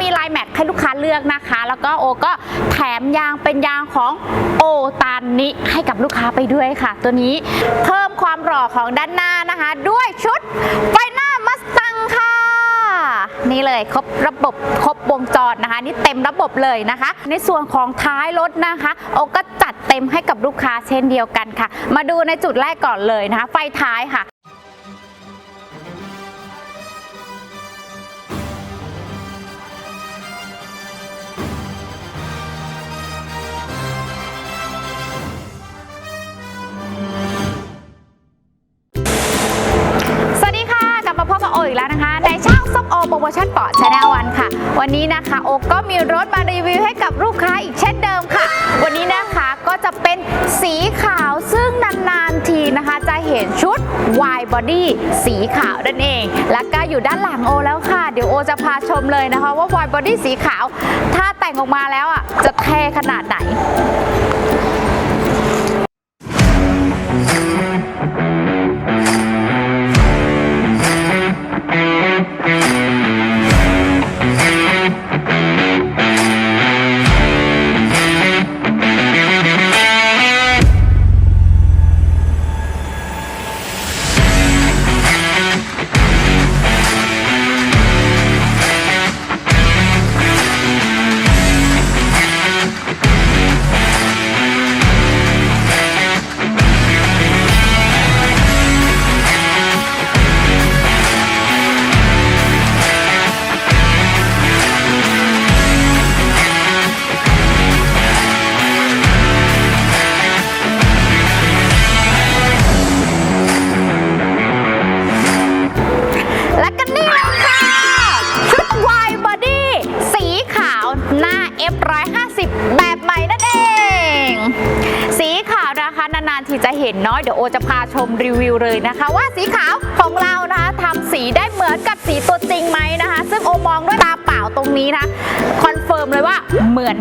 มีลายแมทให้ลูกค้าเลือกนะคะ แล้วก็โอก็แถมยางเป็นยางของโอตานิให้กับลูกค้าไปด้วยค่ะ ตัวนี้เพิ่มความหล่อของด้านหน้านะคะ ด้วยชุดไฟหน้ามัสตังค่ะ นี่เลยครบระบบครบวงจรนะคะ นี่เต็มระบบเลยนะคะ ในส่วนของท้ายรถนะคะโอก็จัดเต็มให้กับลูกค้าเช่นเดียวกันค่ะ มาดูในจุดแรกก่อนเลยนะคะ ไฟท้ายค่ะ กแล้วนะคะในช่างส้มโอโปรโมชั่นปอดชาแนลวันค่ะ วันนี้นะคะโอก็มีรถมารีวิวให้กับลูกค้าอีกเช่นเดิมค่ะ วันนี้นะคะก็จะเป็นสีขาวซึ่งนานๆทีนะคะ จะเห็นชุด wide body สีขาวนั่นเอง แล้วก็อยู่ด้านหลังโอแล้วค่ะ เดี๋ยวโอจะพาชมเลยนะคะ ว่า wide body สีขาว ถ้าแต่งออกมาแล้วอะจะเท่ขนาดไหน ห็นเนาะเดี๋ยวโอจะพาชมรีวิวเลยนะคะ ว่าสีขาวของเรานะคะทำสีได้เหมือนกับสีตัวจริงไหมนะคะ ซึ่งโอมองด้วยตาเปล่าตรงนี้นะคอนเฟิร์มเลยว่าเหมือน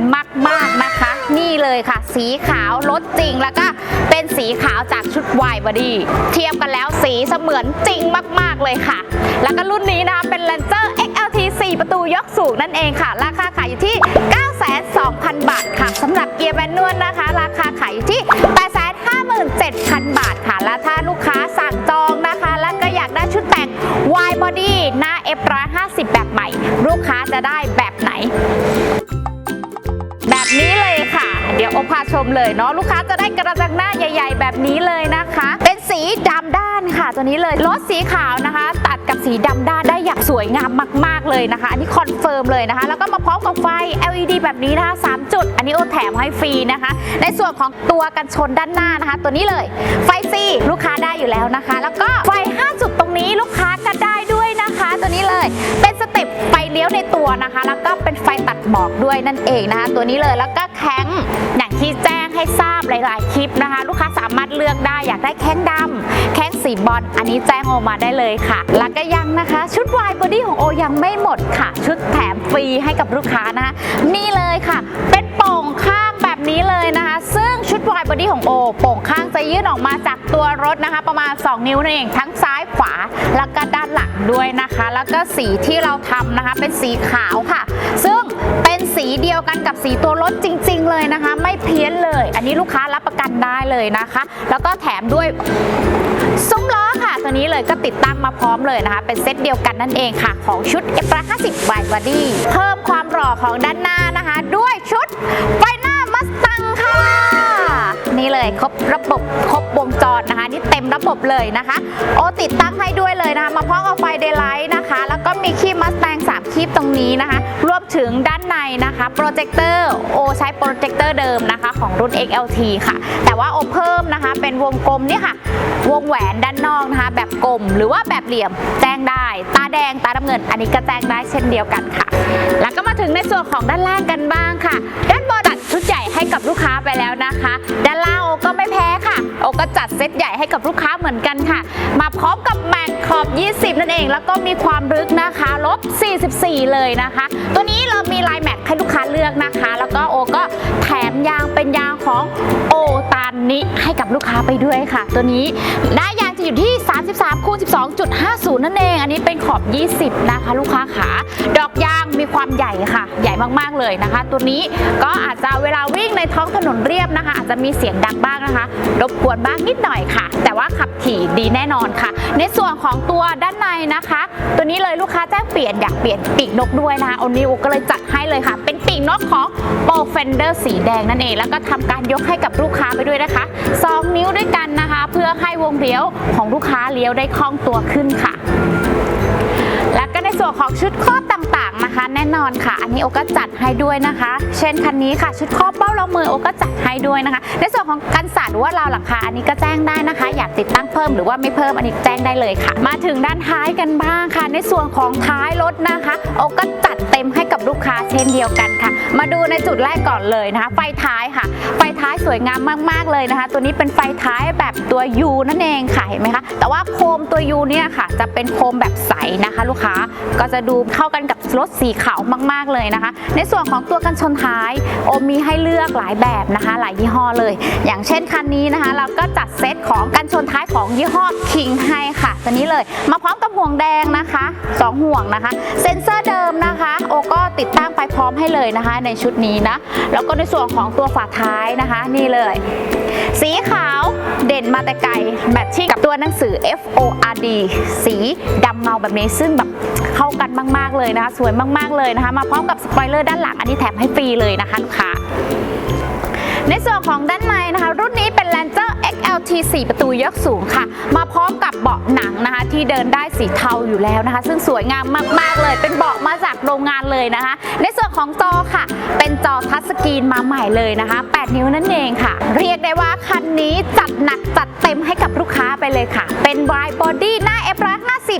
มากๆนะคะ นี่เลยค่ะ สีขาวรถจริงแล้วก็เป็นสีขาวจากชุด wide body เทียบกันแล้วสีเสมือนจริงมาก ๆ เลยค่ะ แล้วก็รุ่นนี้นะคะเป็น Lancer XLT 4 ประตูยกสูงนั่นเองค่ะ ราคาขายอยู่ที่ 92,000 บาทค่ะสำหรับเกียร์แมนนวลนะคะ ราคาขายอยู่ที่ มเลยเนาะลูกค้าจะได้กระจังหน้าใหญ่ ๆ แบบนี้เลยนะคะ เป็นสีดำด้านค่ะตัวนี้เลยรถสีขาวนะคะ ตัดกับสีดำด้านได้อย่างสวยงามมาก ๆเลยนะคะ อันนี้คอนเฟิร์มเลยนะคะ แล้วก็มาพร้อมกับไฟ LED แบบนี้นะคะ3จุด อันนี้โอแถมให้ฟรีนะคะ ในส่วนของตัวกันชนด้านหน้านะคะ ตัวนี้เลยไฟซีลูกค้าได้อยู่แล้วนะคะ แล้วก็ไฟ 5 จุดตรงนี้ลูกค้าก็ได้ด้วยนะคะ ตัวนี้เลยเป็นสเต็ปไฟเลี้ยวในตัวนะคะ แล้วก็เป็นไฟตัดหมอกด้วยนั่นเองนะคะ ตัวนี้เลยแล้วก็แข้ง ลายๆคลิปนะคะ ลูกค้าสามารถเลือกได้อยากได้แข้งดำแข้งสีบอลอันนี้แจ้งโอมาได้เลยค่ะ แล้วก็ยังนะคะ ชุดวายบอดี้ของโอยังไม่หมดค่ะ ชุดแถมฟรีให้กับลูกค้านะคะนี่เลยค่ะ เป็นโป่งข้าง บอดี้ของโอโป่งข้างจะยื่นออกมาจากตัวรถนะคะ ประมาณ 2 นิ้วนั่นเองทั้งซ้ายขวาแล้วก็ด้านหลังด้วยนะคะ แล้วก็สีที่เราทำนะคะเป็นสีขาวค่ะ ซึ่งเป็นสีเดียวกันกับสีตัวรถจริง ๆ เลยนะคะ ไม่เพี้ยนเลย อันนี้ลูกค้ารับประกันได้เลยนะคะ แล้วก็แถมด้วยซุ้มล้อค่ะ ตัวนี้เลยก็ติดตั้งมาพร้อมเลยนะคะ เป็นเซตเดียวกันนั่นเองค่ะ ของชุด F150 Wide Body เพิ่มความหล่อของด้านหน้านะคะ ด้วยชุดไฟ เลยครบระบบครบวงจรนะคะ นี่เต็มระบบเลยนะคะ โอติดตั้งให้ด้วยเลยนะคะ มาพร้อมกับไฟเดย์ไลท์นะคะ แล้วก็มีคีบมัสแตง3คีบตรงนี้นะคะ รวมถึงด้านในนะคะโปรเจคเตอร์โอใช้โปรเจคเตอร์เดิมนะคะของรุ่น XLT ค่ะ แต่ว่าโอเพิ่มนะคะ เป็นวงกลมเนี่ยค่ะ วงแหวนด้านนอกนะคะ แบบกลมหรือว่าแบบเหลี่ยมแจ้งได้ ตาแดงตาดำเงิน อันนี้ก็แจ้งได้เช่นเดียวกันค่ะ แล้วก็มาถึงในส่วนของด้านล่างกันบ้างค่ะ ด้านบน กับลูกค้าไปแล้วนะคะ ด้านล่างโอก็ไม่แพ้ค่ะ โอก็จัดเซตใหญ่ให้กับลูกค้าเหมือนกันค่ะ มาพร้อมกับแม็กขอบ 20 นั่นเอง แล้วก็มีความลึกนะคะลบ 44 เลยนะคะ ตัวนี้เรามีลายแม็กให้ลูกค้าเลือกนะคะ แล้วก็โอก็แถมยางเป็นยางของโอตานิให้กับลูกค้าไปด้วยค่ะ ตัวนี้หน้ยาง อยู่ที่ 33คูณ12.50 นั่นเอง อันนี้เป็นขอบ 20 นะคะ ลูกค้าขา ดอกยางมีความใหญ่ค่ะ ใหญ่มากๆเลยนะคะ ตัวนี้ก็อาจจะเวลาวิ่งในท้องถนนเรียบนะคะ อาจจะมีเสียงดังบ้างนะคะ รบกวนบ้างนิดหน่อยค่ะ แต่ว่าขับขี่ดีแน่นอนค่ะ ในส่วนของตัวด้านในนะคะ ตัวนี้เลยลูกค้าแจ้งเปลี่ยนอยากเปลี่ยนปีกนกด้วยนะคะอนิวก็เลยจัดให้เลยค่ะ เป็นปีกนกของโปรเฟนเดอร์สีแดงนั่นเอง แล้วก็ทำการยกให้กับลูกค้าไปด้วยนะคะ 2 นิ้วด้วยกันนะคะ เพื่อให้วงเลี้ยวของลูกค้าเลี้ยวได้คล่องตัวขึ้นค่ะ แล้วก็ในส่วนของชุดครอบต่านแน่นอนค่ะ อันนี้โอก็จัดให้ด้วยนะคะ เช่นคันนี้ค่ะ ชุดครอบเป้ารองมือโอก็จัดให้ด้วยนะคะ ในส่วนของกันสาดว่าเราหลังคาอันนี้ก็แจ้งได้นะคะ อยากติดตั้งเพิ่มหรือว่าไม่เพิ่มอันนี้แจ้งได้เลยค่ะ มาถึงด้านท้ายกันบ้างค่ะ ในส่วนของท้ายรถนะคะ โอก็จัดเต็มให้กับลูกค้าเช่นเดียวกันค่ะ มาดูในจุดแรกก่อนเลยนะคะ ไฟท้ายค่ะ ไฟท้ายสวยงามมาก ๆเลยนะคะ ตัวนี้เป็นไฟท้ายแบบตัว U นั่นเองค่ะเห็นไหมคะแต่ว่าโคมตัว U เนี่ยค่ะ จะเป็นโคมแบบใสนะคะ ลูกค้าก็จะดูเข้ากันกับรถสีขาวมากๆเลยนะคะ ในส่วนของตัวกันชนท้ายโอมีให้เลือกหลายแบบนะคะ หลายยี่ห้อเลย อย่างเช่นคันนี้นะคะ เราก็จัดเซตของกันชนท้ายของยี่ห้อ King ให้ค่ะตัวนี้เลย มาพร้อมกับห่วงแดงนะคะสองห่วงนะคะ เซ็นเซอร์เดิมนะคะ โอก็ติดตั้งไปพร้อมให้เลยนะคะ ในชุดนี้นะแล้วก็ในส่วนของตัวฝาท้ายนะคะ นี่เลย สีขาวเด่นมาแต่ไกลแมทชิ่งกับตัวหนังสือ F ดีสีดำเงาแบบนี้ซึ่งแบบเข้ากันมาก ๆ เลยนะคะ สวยมาก ๆ เลยนะคะ มาพร้อมกับสปอยเลอร์ด้านหลัง อันนี้แถมให้ฟรีเลยนะคะลูกค้าในส่วนของด้านในนะคะ รุ่นนี้เป็นแลนเจอร์ LT 4 ประตูยกสูงค่ะ มาพร้อมกับเบาะหนังนะคะ ที่เดินได้สีเทาอยู่แล้วนะคะ ซึ่งสวยงามมาก ๆ เลย เป็นเบาะมาจากโรงงานเลยนะคะ ในส่วนของจอค่ะ เป็นจอทัชสกรีนมาใหม่เลยนะคะ 8 นิ้วนั่นเองค่ะ เรียกได้ว่าคันนี้จัดหนักจัดเต็มให้กับลูกค้าไปเลยค่ะ เป็น wide body หน้า F150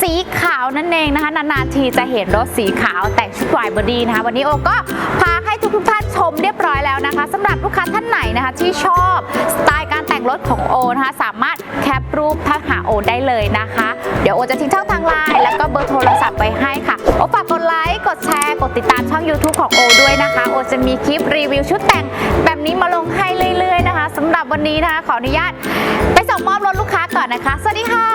สีขาวนั่นเองนะคะ นานๆทีจะเห็นรถสีขาวแต่งชุด wide body นะคะ วันนี้โอก็พาให้ทุกๆท่านชมเรียบร้อยแล้วนะคะสำหรับลูกค้าท่านไหนนะคะที่ชอบสไตล์ รถของโอนะคะสามารถแคปรูปทักหาโอได้เลยนะคะ เดี๋ยวโอจะทิ้งช่องทางไลน์แล้วก็เบอร์โทรศัพท์ไว้ให้ค่ะโอฝากกดไลค์กดแชร์ กดติดตามช่อง YouTube ของโอด้วยนะคะ โอจะมีคลิปรีวิวชุดแต่งแบบนี้มาลงให้เรื่อยๆนะคะสำหรับวันนี้นะคะขออนุญาต ไปส่งมอบรถลูกค้าก่อนนะคะ สวัสดีค่ะ